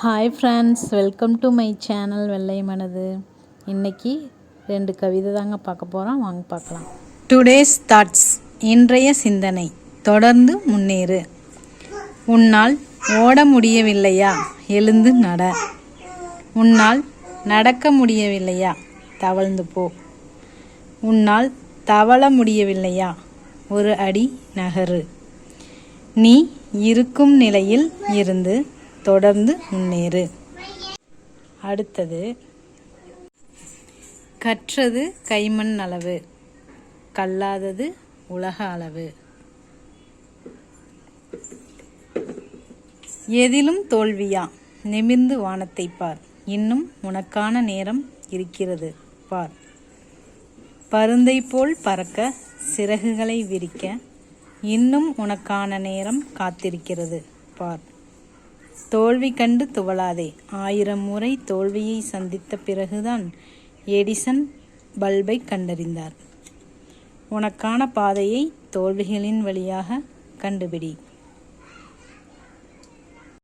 Hi friends welcome to my channel வெள்ளை மனது. இன்னைக்கு ரெண்டு கவிதை தாங்க பார்க்க போகிறோம் வாங்க பார்க்கலாம். டுடேஸ் தாட்ஸ் இன்றைய சிந்தனை தொடர்ந்து முன்னேறு. உன்னால் ஓட முடியவில்லையா? எழுந்து நட. உன்னால் நடக்க முடியவில்லையா? தவழ்ந்து போ. உன்னால் தவள முடியவில்லையா? ஒரு அடி நகரு. நீ இருக்கும் நிலையில் இருந்து தொடர்ந்து முன்னேறு. அடுத்தது கற்றது கைமண் அளவு கல்லாதது உலக அளவு. எதிலும் தோல்வியா? நிமிர்ந்து வானத்தை பார். இன்னும் உனக்கான நேரம் இருக்கிறது பார். பருந்தை போல் பறக்க சிறகுகளை விரிக்க இன்னும் உனக்கான நேரம் காத்திருக்கிறது பார். தோல்வி கண்டு துவளாதே. ஆயிரம் முறை தோல்வியை சந்தித்த பிறகுதான் எடிசன் பல்பை கண்டறிந்தார். உனக்கான பாதையை தோல்விகளின் வழியாக கண்டுபிடி.